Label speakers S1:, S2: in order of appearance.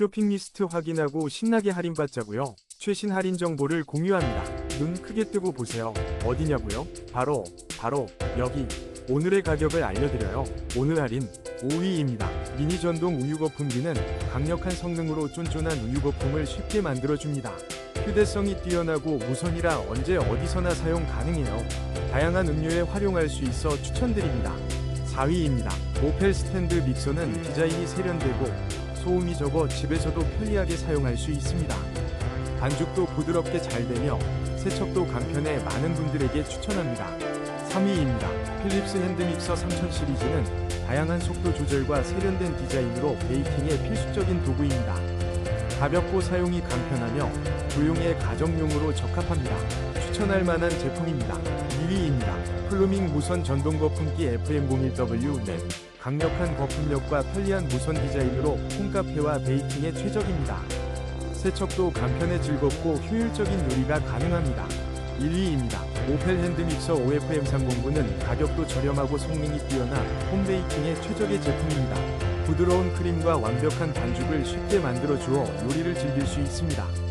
S1: 쇼핑 리스트 확인하고 신나게 할인받자고요. 최신 할인 정보를 공유합니다. 눈 크게 뜨고 보세요. 어디냐고요? 바로 바로 여기. 오늘의 가격을 알려드려요. 오늘 할인 5위입니다. 미니 전동 우유 거품기는 강력한 성능으로 쫀쫀한 우유 거품을 쉽게 만들어줍니다. 휴대성이 뛰어나고 무선이라 언제 어디서나 사용 가능해요. 다양한 음료에 활용할 수 있어 추천드립니다. 4위입니다. 오펠 스탠드 믹서는 디자인이 세련되고 소음이 적어 집에서도 편리하게 사용할 수 있습니다. 반죽도 부드럽게 잘 되며 세척도 간편해 많은 분들에게 추천합니다. 3위입니다. 필립스 핸드믹서 3000 시리즈는 다양한 속도 조절과 세련된 디자인으로 베이킹에 필수적인 도구입니다. 가볍고 사용이 간편하며 조용의 가정용으로 적합합니다. 추천할 만한 제품입니다. 2위입니다. 플루밍 무선 전동 거품기 FM01W 넷 강력한 거품력과 편리한 무선 디자인으로 홈카페와 베이킹에 최적입니다. 세척도 간편해 즐겁고 효율적인 요리가 가능합니다. 1위입니다. 오펠 핸드믹서 OFM309는 가격도 저렴하고 성능이 뛰어나 홈베이킹에 최적의 제품입니다. 부드러운 크림과 완벽한 반죽을 쉽게 만들어 주어 요리를 즐길 수 있습니다.